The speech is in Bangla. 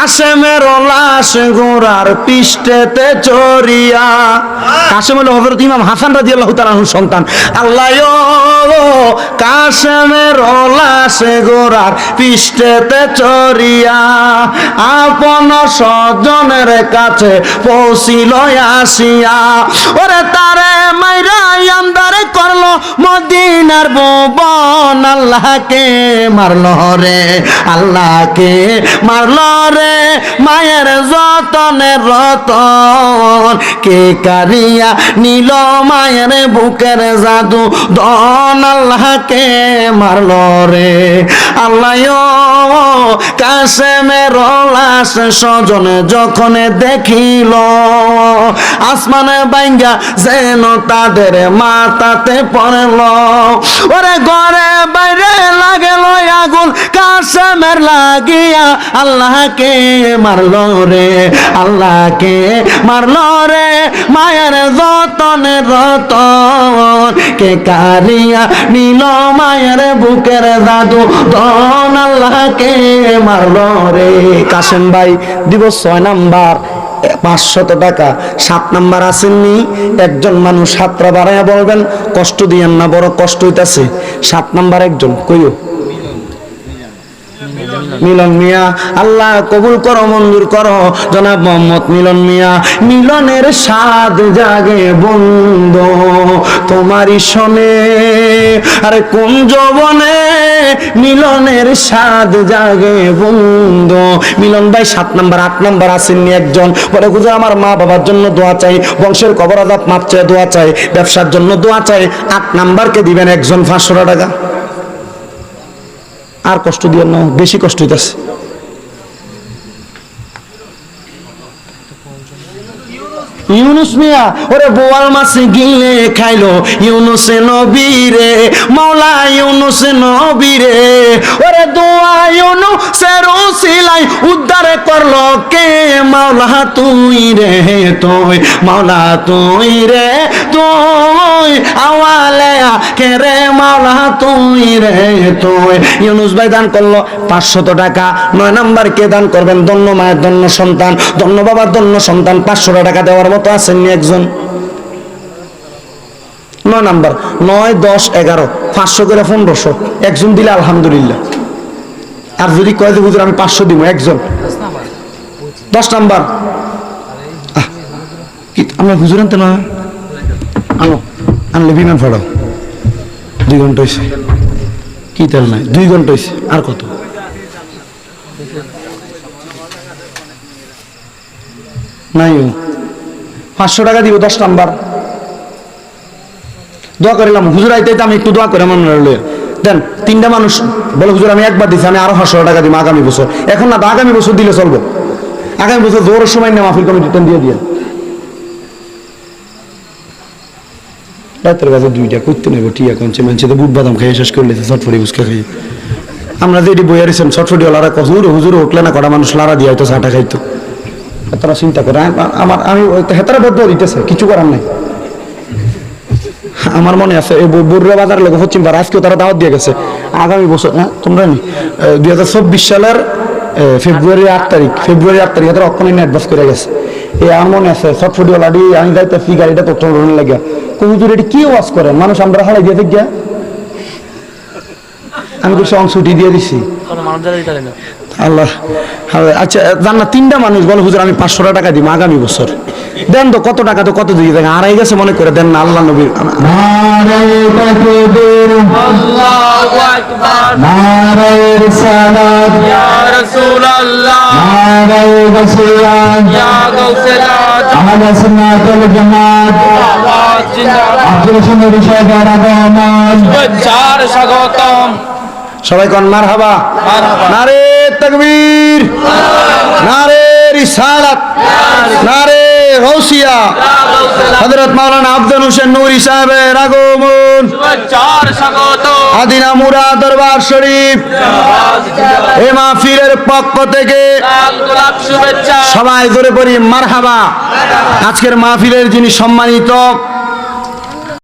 কাশেমের লাশ গোড়ার পৃষ্ঠেতে চরিয়া কাশেম হলো হজরত ইমাম হাসান রাজি আল্লাহ সন্তান। আল্লাহ কাশেমের লাশ গোড়ার পৃষ্ঠেতে চরিয়া আপন স্বজনের কাছে পৌঁছিল আসিয়া। ওরে তারে মাইরা আন্দারে করল, মদিনার ভুবন আল্লাহকে মারলো রে, আল্লাহকে মারলো রে। মায়ের যতনের রতন, কে কারিয়া নিল মায়ের বুকের জাদু দন আল্লাহকে মারলো রে। আল্লাহ কাশেমের লাশ স্বজনে যখন দেখিল, আসমানে বাইঙ্গা যেন তাদের মাতাতে পড়ল। ওরে ঘরে বাইরে লাগেল আগুন, কাশেমের লাগিয়া আল্লাহকে মারল রে। আল্লাহকে মারল রে, মায়ের যতনের রতন, কে কারিয়া নীল মায়ের বুকের দাদু তন আল্লাহকে মারল রে। কাশেম ভাই, দিব ছয় নাম্বার পাঁচশত টাকা। সাত নাম্বার আসেননি, একজন মানুষ সাতটা বাড়াইয়া বলবেন, কষ্ট দিয়েন না, বড় কষ্ট হইতাছে। সাত নাম্বার একজন, কইও। মিলন মিয়া, আল্লাহ কবুল করো, মঞ্জুর করো। জনাব মোহাম্মদ মিলন মিয়া, মিলনের স্বাদ জাগে বন্ধ, তোমারই শোনে। আরে কোন যৌবনে মিলনের স্বাদ জাগে বন্ধু? মিলন ভাই সাত নাম্বার, আট নাম্বার আসেননি একজন। বলে গুজো আমার মা বাবার জন্য দোয়া চাই, বংশের কবর আদাব মাপ চাই দোয়া চাই, ব্যবসার জন্য দোয়া চাই। আট নাম্বারকে দিবেন একজন পাঁচশো টাকা। আর কষ্ট দিয়ে না, বেশি কষ্ট হইতেছে। ইউনুস মিয়া, ওরে বোয়াল মাছে গিলে খাইলো। ইউনুসে নবীরে মাওলা ইউনুসে নবীরে ওরে দোয়া ইউনুসের উসিলাই উদ্ধার করল কে? মাওলা তুই রে, তুই, মাওলা তুই রে, তুই। আওয়ালে কে রে মাওলা তুই রে তুই। ইউনুস ভাই দান করল পাঁচশত টাকা, নয় নাম্বার কে দান করবেন? দন্য মায়ের দন্য সন্তান দন্য বাবার দন্য সন্তান পাঁচশো টাকা দেওয়ার মতো আসেননি একজন। নয় নাম্বার, নয়, দশ, এগারো, পাঁচশো করে পনেরোশো, একজন দিলে আলহামদুলিল্লাহ। আর যদি কয় যে, হুজুর, আমি পাঁচশো দিব একজন। দশ নাম্বার। আমরা হুজুর আনতে না আনো আনলে বিমান ফাড়াও দুই ঘণ্টা হয়েছে কি তেল নাই? দুই ঘণ্টা হয়েছে আর কত? নাই। পাঁচশো টাকা দিব দশ নাম্বার। দোয়া করিলাম। হুজুর আইতে আমি একটু দোয়া করে মনে দেন তিনটা মানুষ বলে হুজুর আমি একবার দিছি আমি আরও পাঁচশো টাকা দিব আগামী বছর। এখন না আগামী বছর দিলে চলবো। আগামী বছর জোরের সময় না মাহফিল কমিটি দিয়ে দিয়ে। রাতের কাছে দুইটা করতে নেব টিয়া কমছে মানছে তো বুট বাদাম খেয়ে শেষ করলে চটফড়ি উস্কা খাই আমরা যেটি বই আরিছেন চটফড়ি ওলারা হুজুর হুজুর উঠলে না কটা মানুষ, লারা দিয়ে হয়তো চাটা খাইতো। তারা চিন্তা করে আমার, আমি হেতারা বদ্ধ দিতেছে, কিছু করার নাই। আমার মনে আছে, এই বড়ুয়া বাজার লোক পশ্চিম পাড়া আজকেও তারা দাওয়াত দিয়ে গেছে। আগামী বছর হ্যাঁ তোমরা নি দুই হাজার চব্বিশ সালের ফেব্রুয়ারি আট তারিখ, ফেব্রুয়ারি আট তারিখ তারা অক্ষণ অ্যাডভান্স করে গেছে। এই আমার মনে আছে ছটফটি ওলাডি আমি যাইতেছি, গাড়িটা তো তোর লাগে। হুজুর এটি কি ওয়াজ করেন? মানুষ আমরা হালাই দিয়ে গিয়া আমি কিছু অংশ ছুটি দিয়ে দিছি। আল্লাহ। আচ্ছা জান না তিনটা মানুষ বলো হুজুর আমি পাঁচশো টাকা দিব আগামী বছর। দেন তো কত টাকা তো কত দিয়ে দেন? আড়াই গেছে মনে করে দেন না আল্লাহ নবী নারায় তাকবীর আল্লাহু স্বাগতম। সবাই কন মার হাবা নারে তকবীর নারে রিসালাত নারে গৌসিয়া হযরত মাওলানা আব্দুল হোসেন নূরি সাহেবের আগমন। আদিনা মুরা দরবার শরীফ। এ মাহফিলের পক্ষ থেকে লাল গোলাপ শুভেচ্ছা। সবাই ধরে পড়ি মারহাবা। আজকের মাহফিলের যিনি সম্মানিত